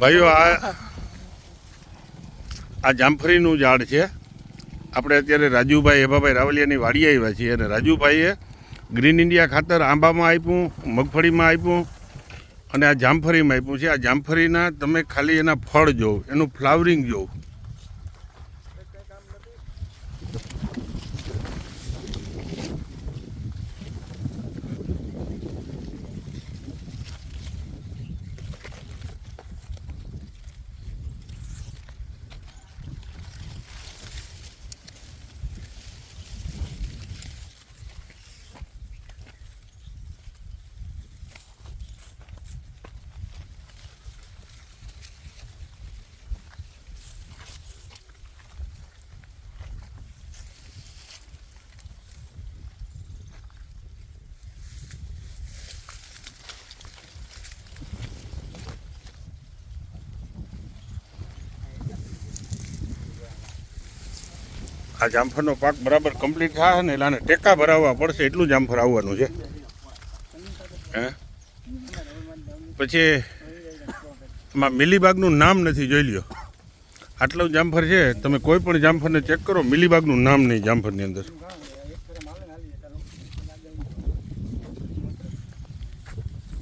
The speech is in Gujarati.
ભાઈઓ, આ આ જામફળીનું ઝાડ છે. આપણે અત્યારે રાજુભાઈ હેભાભાઈ રાવલિયાની વાડી આવ્યા છીએ અને રાજુભાઈએ ગ્રીન ઇન્ડિયા ખાતર આંબામાં આપ્યું, મગફળીમાં આપ્યું અને આ જામફળીમાં આપ્યું છે. આ જામફળીના તમે ખાલી એના ફળ જોવો, એનું ફ્લાવરિંગ જોવો. આ જામફળનો પાક બરાબર કમ્પ્લીટ થાય ને એટલે ટેકા ભરાવવા પડશે, એટલું જામફળ આવવાનું છે. હે? પછી એમાં મિલીબાગનું નામ નથી, જોઈ લ્યો. આટલું જામફળ છે, તમે કોઈ પણ જામફળને ચેક કરો, મિલીબાગનું નામ નહીં જામફળની અંદર.